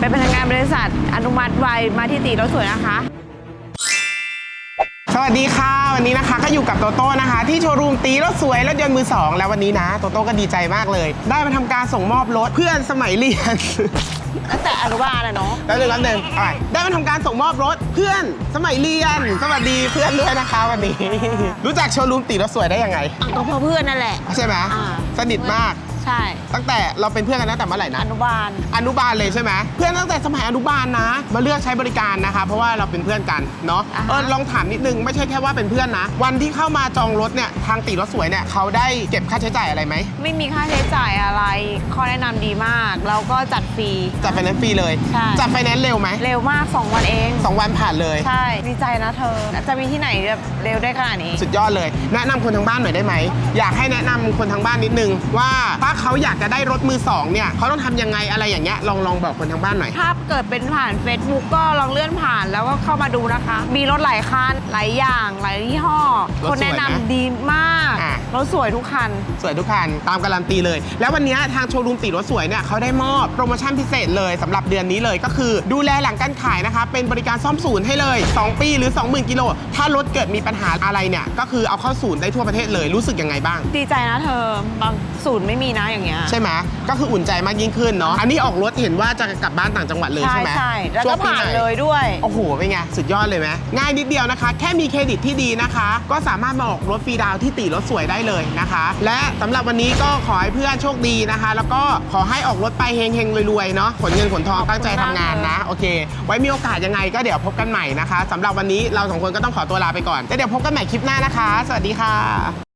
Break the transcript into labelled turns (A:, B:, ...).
A: เป็นพนักงานบริษัทอนุมัติไวมาที่ตีรถสวยนะคะ
B: สวัสดีค่ะวันนี้นะคะก็อยู่กับโตโต้นะคะ ที่โชว์รูมตีรถสวยรถยนต์มือสองแล้ววันนี้นะโตโต้ก็ดีใจมากเลย ได้มาทำการส่งมอบรถเพื่อนสมัยเรียน
A: ตั้งแต่อนุบาลอะเนาะ
B: แล้วหนึ่งแล้วหนึ่งอะได้มาทำการส่งมอบรถเพื่อนสมัยเรียน สวัสดีเพื่อนด้วยนะคะวันนี้ รู้จักโชว์รูมตีรถสวยได้ยังไง
A: ก็เพราะเพื่อนนั่นแหละ
B: ใช่ไหม
A: อ่า
B: สนิทมาก
A: ใช่
B: ตั้งแต่เราเป็นเพื่อนกันตั้งแต่เมื่อไหร่
A: อ
B: นะ
A: นุบาล
B: อนุบาลเลยใช่ไหมเพื่อนตั้งแต่สมัยอนุบาลนะ มาเลือกใช้บริการนะคะ เพราะว่าเราเป็นเพื่อนกันเนาะ
A: อ่าฮะ
B: เออลองถามนิดนึงไม่ใช่แค่ว่าเป็นเพื่อนนะ วันที่เข้ามาจองรถเนี่ยทางตีรถสวยเนี่ยเขาได้เก็บค่าใช้จ่ายอะไรไหม
A: ไม่มีค่าใช้จ่ายอะไร ข้อแนะนำดีมาก แล้วก็จัดฟรี
B: จัดไฟแนนซ์ฟรีเลย
A: ใช่
B: จัดไฟแนนซ์เร็วไหม
A: เร็วมาก 2 วันเอง
B: สองวันผ่านเลย
A: ใช่ ดีใจนะเธอ จะมีที่ไหนแบบเร็วได้ขนาดนี้
B: สุดยอดเลย แนะนำคนทางบ้านหน่อยได้ไหม อยากให้แนะนำคนทางบ้านนิดนึงว่าถ้าเขาอยากจะได้รถมือสองเนี่ยเขาต้องทำยังไงอะไรอย่างเงี้ยลองลองบอกคนทางบ้านหน่อย
A: ถ้าเกิดเป็นผ่าน Facebook ก็ลองเลื่อนผ่านแล้วก็เข้ามาดูนะคะ มีรถหลายคันหลายอย่างหลายยี่ห้อ
B: รถสวยไหม
A: คนแนะนำดีมาก
B: อะ
A: รถสวยทุกคัน
B: สวยทุกคันตามการันตีเลย แล้ววันนี้ทางโชว์รูมตีรถสวยเนี่ยเขาได้มอบโปรโมชั่นพิเศษเลยสำหรับเดือนนี้เลยก็คือ ดูแลหลังการขายนะคะ เป็นบริการซ่อมศูนย์ให้เลย 2 ปีหรือ 20,000 กิโล ถ้ารถเกิดมีปัญหาอะไรเนี่ย ก็คือเอาเข้าศูนย์ได้ทั่วประเทศเลยรู้สึกยังไงบ้าง
A: ดีใจนะเธอบาง ศูนย์ไม่มีนะอย่างเงี้ย
B: ใช่ไหมก็คืออุ่นใจมากยิ่งขึ้นเนาะอันนี้ออกรถเห็นว่าจะกลับบ้านต่างจังหวัดเลย
A: ใช่
B: ใช่ไหม
A: ใช่แล้ว
B: ช่
A: ก็
B: งปี
A: ผ่าน
B: ไห
A: เลยด้วย
B: โอ้โหเป็นไงสุดยอดเลยไหมง่ายนิดเดียวนะคะ แค่มีเครดิตที่ดีนะคะ ก็สามารถมาออกรถฟรีดาวน์ที่ตีรถสวยได้เลยนะคะ และสำหรับวันนี้ก็ขอให้เพื่อนโชคดีนะคะ แล้วก็ขอให้ออกรถไปเฮงๆรวยๆเนาะขนเงินขนทอง
A: ขอบคุณ
B: ตั้งใจทำงานนะโอเค ไว้มีโอกาสยังไงก็เดี๋ยวพบกันใหม่นะคะสำหรับวันนี้เราสองคนก็ต้องขอตัวลาไปก่อนแล้วเดี๋ยวพบกันใหม่คลิปหน้านะคะ สวัสดีค่ะ